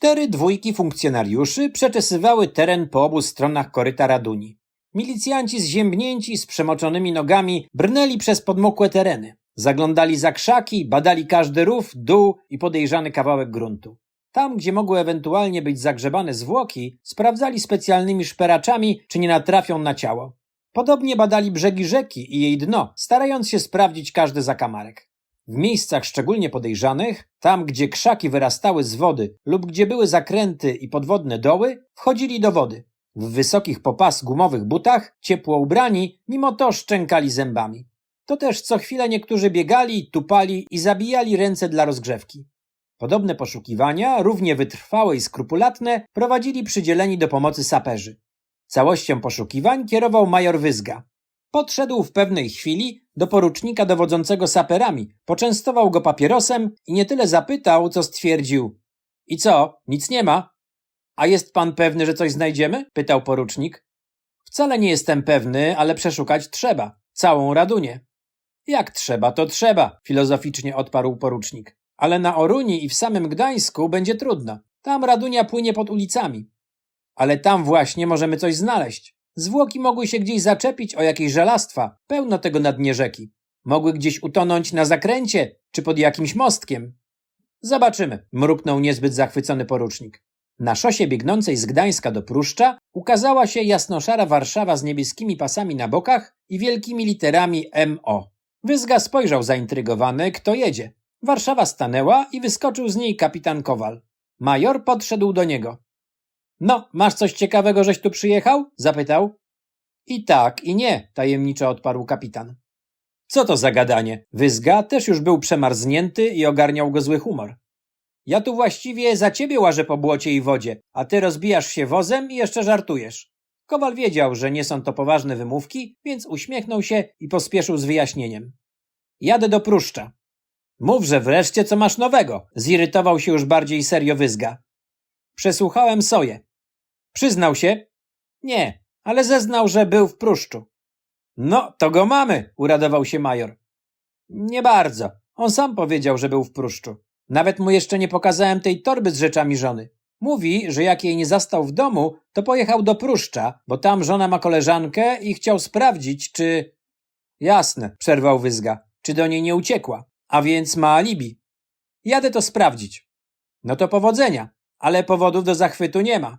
Cztery dwójki funkcjonariuszy przeczesywały teren po obu stronach koryta Raduni. Milicjanci zziębnięci z przemoczonymi nogami brnęli przez podmokłe tereny. Zaglądali za krzaki, badali każdy rów, dół i podejrzany kawałek gruntu. Tam, gdzie mogły ewentualnie być zagrzebane zwłoki, sprawdzali specjalnymi szperaczami, czy nie natrafią na ciało. Podobnie badali brzegi rzeki i jej dno, starając się sprawdzić każdy zakamarek. W miejscach szczególnie podejrzanych, tam gdzie krzaki wyrastały z wody lub gdzie były zakręty i podwodne doły, wchodzili do wody. W wysokich popas gumowych butach, ciepło ubrani, mimo to szczękali zębami. To też co chwilę niektórzy biegali, tupali i zabijali ręce dla rozgrzewki. Podobne poszukiwania, równie wytrwałe i skrupulatne, prowadzili przydzieleni do pomocy saperzy. Całością poszukiwań kierował major Wyzga. Podszedł w pewnej chwili do porucznika dowodzącego saperami, poczęstował go papierosem i nie tyle zapytał, co stwierdził. I co, nic nie ma? A jest pan pewny, że coś znajdziemy? pytał porucznik. Wcale nie jestem pewny, ale przeszukać trzeba. Całą Radunię. Jak trzeba, to trzeba, filozoficznie odparł porucznik. Ale na Oruni i w samym Gdańsku będzie trudno. Tam Radunia płynie pod ulicami. Ale tam właśnie możemy coś znaleźć. Zwłoki mogły się gdzieś zaczepić o jakieś żelastwa, pełno tego na dnie rzeki. Mogły gdzieś utonąć na zakręcie, czy pod jakimś mostkiem. Zobaczymy, mruknął niezbyt zachwycony porucznik. Na szosie biegnącej z Gdańska do Pruszcza ukazała się jasnoszara Warszawa z niebieskimi pasami na bokach i wielkimi literami MO. Wyzga spojrzał zaintrygowany, kto jedzie. Warszawa stanęła i wyskoczył z niej kapitan Kowal. Major podszedł do niego. No, masz coś ciekawego, żeś tu przyjechał? zapytał. I tak, i nie, tajemniczo odparł kapitan. Co to za gadanie? Wyzga też już był przemarznięty i ogarniał go zły humor. Ja tu właściwie za ciebie łażę po błocie i wodzie, a ty rozbijasz się wozem i jeszcze żartujesz. Kowal wiedział, że nie są to poważne wymówki, więc uśmiechnął się i pospieszył z wyjaśnieniem. Jadę do Pruszcza. Mówże wreszcie, co masz nowego. Zirytował się już bardziej serio Wyzga. Przesłuchałem Soję. Przyznał się? Nie, ale zeznał, że był w Pruszczu. No, to go mamy, uradował się major. Nie bardzo. On sam powiedział, że był w Pruszczu. Nawet mu jeszcze nie pokazałem tej torby z rzeczami żony. Mówi, że jak jej nie zastał w domu, to pojechał do Pruszcza, bo tam żona ma koleżankę i chciał sprawdzić, czy... Jasne, przerwał Wyzga, czy do niej nie uciekła, a więc ma alibi. Jadę to sprawdzić. No to powodzenia, ale powodów do zachwytu nie ma.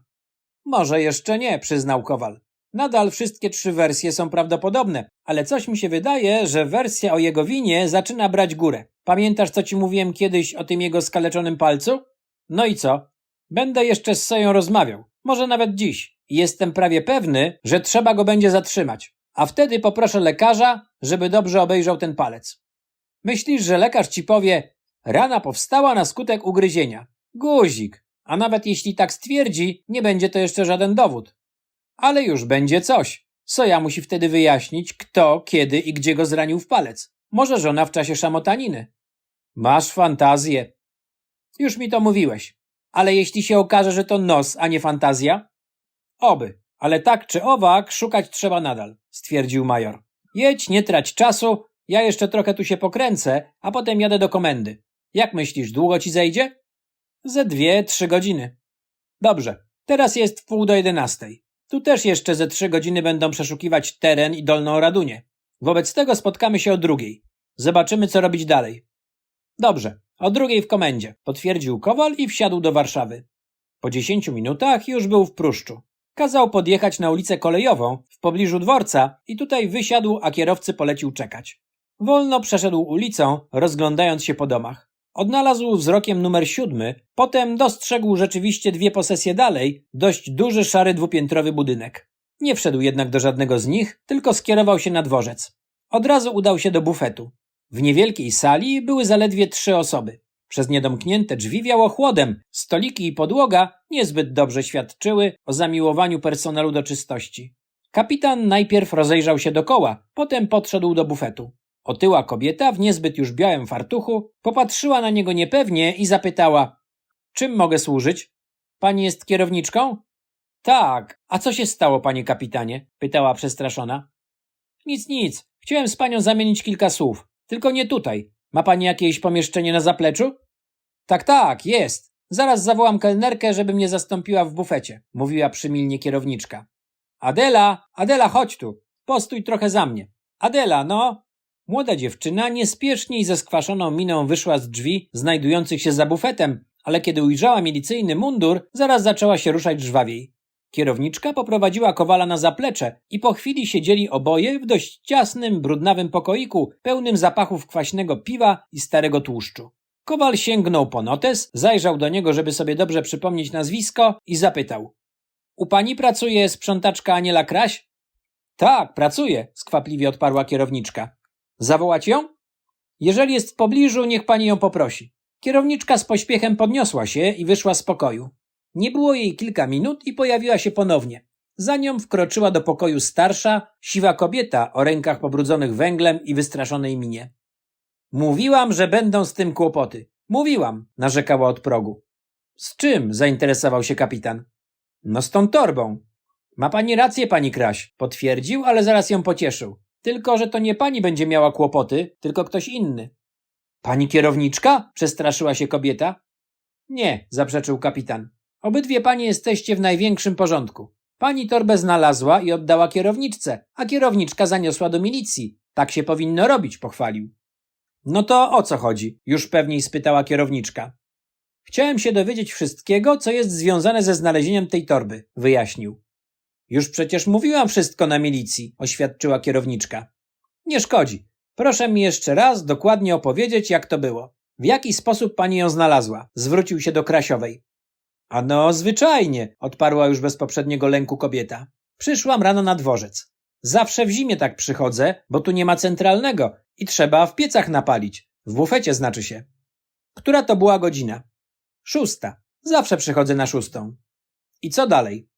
Może jeszcze nie, przyznał Kowal. Nadal wszystkie trzy wersje są prawdopodobne, ale coś mi się wydaje, że wersja o jego winie zaczyna brać górę. Pamiętasz, co ci mówiłem kiedyś o tym jego skaleczonym palcu? No i co? Będę jeszcze z Soją rozmawiał. Może nawet dziś. Jestem prawie pewny, że trzeba go będzie zatrzymać. A wtedy poproszę lekarza, żeby dobrze obejrzał ten palec. Myślisz, że lekarz ci powie, rana powstała na skutek ugryzienia. Guzik. A nawet jeśli tak stwierdzi, nie będzie to jeszcze żaden dowód. Ale już będzie coś. Soja musi wtedy wyjaśnić, kto, kiedy i gdzie go zranił w palec. Może żona w czasie szamotaniny. Masz fantazję. Już mi to mówiłeś. Ale jeśli się okaże, że to nos, a nie fantazja? Oby. Ale tak czy owak, szukać trzeba nadal, stwierdził major. Jedź, nie trać czasu, ja jeszcze trochę tu się pokręcę, a potem jadę do komendy. Jak myślisz, długo ci zejdzie? Ze dwie, trzy godziny. Dobrze, teraz jest wpół do jedenastej. Tu też jeszcze ze trzy godziny będą przeszukiwać teren i Dolną Radunię. Wobec tego spotkamy się o drugiej. Zobaczymy, co robić dalej. Dobrze, o drugiej w komendzie, potwierdził Kowal i wsiadł do Warszawy. Po dziesięciu minutach już był w Pruszczu. Kazał podjechać na ulicę kolejową w pobliżu dworca i tutaj wysiadł, a kierowcy polecił czekać. Wolno przeszedł ulicą, rozglądając się po domach. Odnalazł wzrokiem numer siódmy, potem dostrzegł rzeczywiście dwie posesje dalej, dość duży szary dwupiętrowy budynek. Nie wszedł jednak do żadnego z nich, tylko skierował się na dworzec. Od razu udał się do bufetu. W niewielkiej sali były zaledwie trzy osoby. Przez niedomknięte drzwi wiało chłodem, stoliki i podłoga niezbyt dobrze świadczyły o zamiłowaniu personelu do czystości. Kapitan najpierw rozejrzał się dokoła, potem podszedł do bufetu. Otyła kobieta w niezbyt już białym fartuchu popatrzyła na niego niepewnie i zapytała: Czym mogę służyć? Pani jest kierowniczką? Tak. A co się stało, panie kapitanie? pytała przestraszona. Nic, nic. Chciałem z panią zamienić kilka słów. Tylko nie tutaj. Ma pani jakieś pomieszczenie na zapleczu? Tak, tak, jest. Zaraz zawołam kelnerkę, żeby mnie zastąpiła w bufecie, mówiła przymilnie kierowniczka. Adela, Adela, chodź tu. Postój trochę za mnie. Adela, no. Młoda dziewczyna niespiesznie i ze skwaszoną miną wyszła z drzwi znajdujących się za bufetem, ale kiedy ujrzała milicyjny mundur, zaraz zaczęła się ruszać żwawiej. Kierowniczka poprowadziła Kowala na zaplecze i po chwili siedzieli oboje w dość ciasnym, brudnawym pokoiku, pełnym zapachów kwaśnego piwa i starego tłuszczu. Kowal sięgnął po notes, zajrzał do niego, żeby sobie dobrze przypomnieć nazwisko i zapytał. U pani pracuje sprzątaczka Aniela Kraś? Tak, pracuje, skwapliwie odparła kierowniczka. Zawołać ją? Jeżeli jest w pobliżu, niech pani ją poprosi. Kierowniczka z pośpiechem podniosła się i wyszła z pokoju. Nie było jej kilka minut i pojawiła się ponownie. Za nią wkroczyła do pokoju starsza, siwa kobieta o rękach pobrudzonych węglem i wystraszonej minie. Mówiłam, że będą z tym kłopoty. Mówiłam, narzekała od progu. Z czym? zainteresował się kapitan. No z tą torbą. Ma pani rację, pani Kraś, potwierdził, ale zaraz ją pocieszył. Tylko, że to nie pani będzie miała kłopoty, tylko ktoś inny. Pani kierowniczka? przestraszyła się kobieta. Nie, zaprzeczył kapitan. Obydwie panie jesteście w największym porządku. Pani torbę znalazła i oddała kierowniczce, a kierowniczka zaniosła do milicji. Tak się powinno robić, pochwalił. No to o co chodzi? Już pewniej spytała kierowniczka. Chciałem się dowiedzieć wszystkiego, co jest związane ze znalezieniem tej torby, wyjaśnił. Już przecież mówiłam wszystko na milicji, oświadczyła kierowniczka. Nie szkodzi. Proszę mi jeszcze raz dokładnie opowiedzieć, jak to było. W jaki sposób pani ją znalazła? Zwrócił się do Krasiowej. A no, zwyczajnie, odparła już bez poprzedniego lęku kobieta. Przyszłam rano na dworzec. Zawsze w zimie tak przychodzę, bo tu nie ma centralnego i trzeba w piecach napalić. W bufecie znaczy się. Która to była godzina? Szósta. Zawsze przychodzę na szóstą. I co dalej?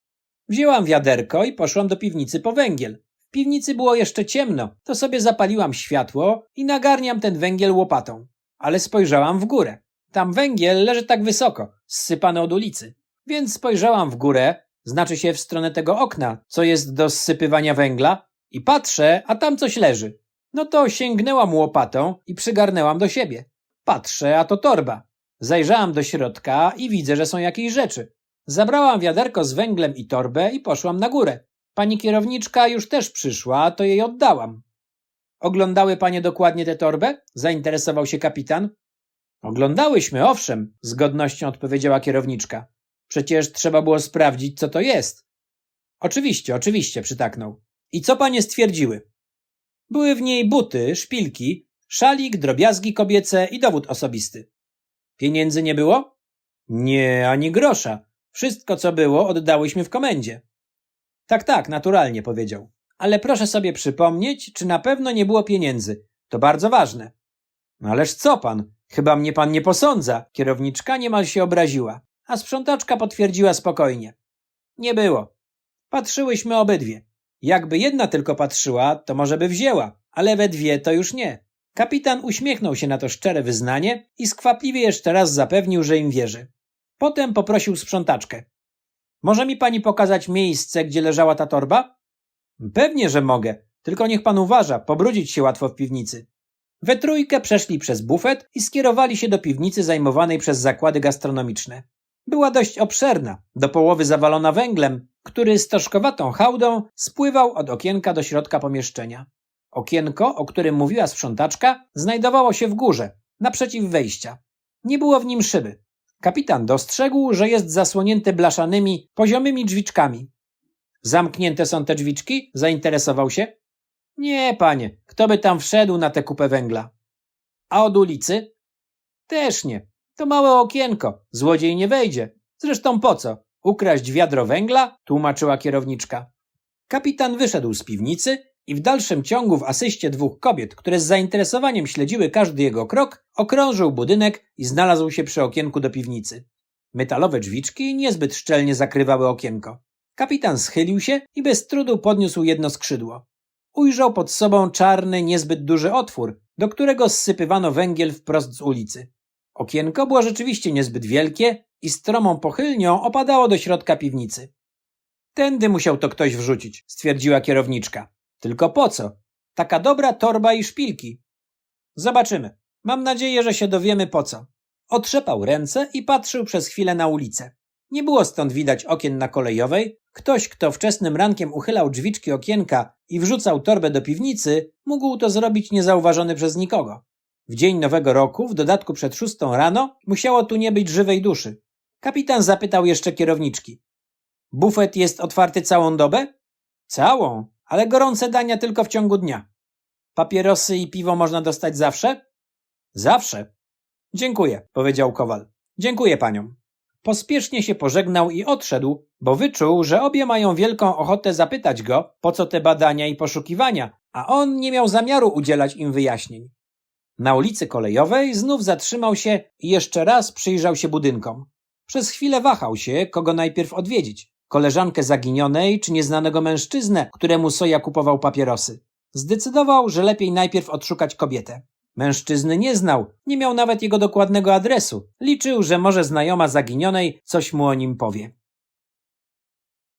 Wzięłam wiaderko i poszłam do piwnicy po węgiel. W piwnicy było jeszcze ciemno, to sobie zapaliłam światło i nagarniam ten węgiel łopatą. Ale spojrzałam w górę. Tam węgiel leży tak wysoko, zsypany od ulicy. Więc spojrzałam w górę, znaczy się w stronę tego okna, co jest do zsypywania węgla, i patrzę, a tam coś leży. No to sięgnęłam łopatą i przygarnęłam do siebie. Patrzę, a to torba. Zajrzałam do środka i widzę, że są jakieś rzeczy. Zabrałam wiaderko z węglem i torbę i poszłam na górę. Pani kierowniczka już też przyszła, to jej oddałam. Oglądały panie dokładnie tę torbę? Zainteresował się kapitan. Oglądałyśmy, owszem, z godnością odpowiedziała kierowniczka. Przecież trzeba było sprawdzić, co to jest. Oczywiście, oczywiście, przytaknął. I co panie stwierdziły? Były w niej buty, szpilki, szalik, drobiazgi kobiece i dowód osobisty. Pieniędzy nie było? Nie, ani grosza. Wszystko, co było, oddałyśmy w komendzie. Tak, tak, naturalnie, powiedział. Ale proszę sobie przypomnieć, czy na pewno nie było pieniędzy. To bardzo ważne. No ależ co pan? Chyba mnie pan nie posądza. Kierowniczka niemal się obraziła, a sprzątaczka potwierdziła spokojnie. Nie było. Patrzyłyśmy obydwie. Jakby jedna tylko patrzyła, to może by wzięła, ale we dwie to już nie. Kapitan uśmiechnął się na to szczere wyznanie i skwapliwie jeszcze raz zapewnił, że im wierzy. Potem poprosił sprzątaczkę. Może mi pani pokazać miejsce, gdzie leżała ta torba? Pewnie, że mogę, tylko niech pan uważa, pobrudzić się łatwo w piwnicy. We trójkę przeszli przez bufet i skierowali się do piwnicy zajmowanej przez zakłady gastronomiczne. Była dość obszerna, do połowy zawalona węglem, który stożkowatą hałdą spływał od okienka do środka pomieszczenia. Okienko, o którym mówiła sprzątaczka, znajdowało się w górze, naprzeciw wejścia. Nie było w nim szyby. Kapitan dostrzegł, że jest zasłonięte blaszanymi, poziomymi drzwiczkami. Zamknięte są te drzwiczki? Zainteresował się. Nie, panie, kto by tam wszedł na tę kupę węgla? A od ulicy? Też nie. To małe okienko, złodziej nie wejdzie. Zresztą po co? Ukraść wiadro węgla? Tłumaczyła kierowniczka. Kapitan wyszedł z piwnicy i w dalszym ciągu w asyście dwóch kobiet, które z zainteresowaniem śledziły każdy jego krok, okrążył budynek i znalazł się przy okienku do piwnicy. Metalowe drzwiczki niezbyt szczelnie zakrywały okienko. Kapitan schylił się i bez trudu podniósł jedno skrzydło. Ujrzał pod sobą czarny, niezbyt duży otwór, do którego zsypywano węgiel wprost z ulicy. Okienko było rzeczywiście niezbyt wielkie i stromą pochylnią opadało do środka piwnicy. Tędy musiał to ktoś wrzucić, stwierdziła kierowniczka. Tylko po co? Taka dobra torba i szpilki. Zobaczymy. Mam nadzieję, że się dowiemy po co. Otrzepał ręce i patrzył przez chwilę na ulicę. Nie było stąd widać okien na kolejowej. Ktoś, kto wczesnym rankiem uchylał drzwiczki okienka i wrzucał torbę do piwnicy, mógł to zrobić niezauważony przez nikogo. W dzień nowego roku, w dodatku przed szóstą rano, musiało tu nie być żywej duszy. Kapitan zapytał jeszcze kierowniczki. Bufet jest otwarty całą dobę? Całą, ale gorące dania tylko w ciągu dnia. Papierosy i piwo można dostać zawsze? Zawsze. Dziękuję, powiedział Kowal. Dziękuję paniom. Pospiesznie się pożegnał i odszedł, bo wyczuł, że obie mają wielką ochotę zapytać go, po co te badania i poszukiwania, a on nie miał zamiaru udzielać im wyjaśnień. Na ulicy kolejowej znów zatrzymał się i jeszcze raz przyjrzał się budynkom. Przez chwilę wahał się, kogo najpierw odwiedzić. Koleżankę zaginionej czy nieznanego mężczyznę, któremu Soja kupował papierosy. Zdecydował, że lepiej najpierw odszukać kobietę. Mężczyzny nie znał, nie miał nawet jego dokładnego adresu. Liczył, że może znajoma zaginionej coś mu o nim powie.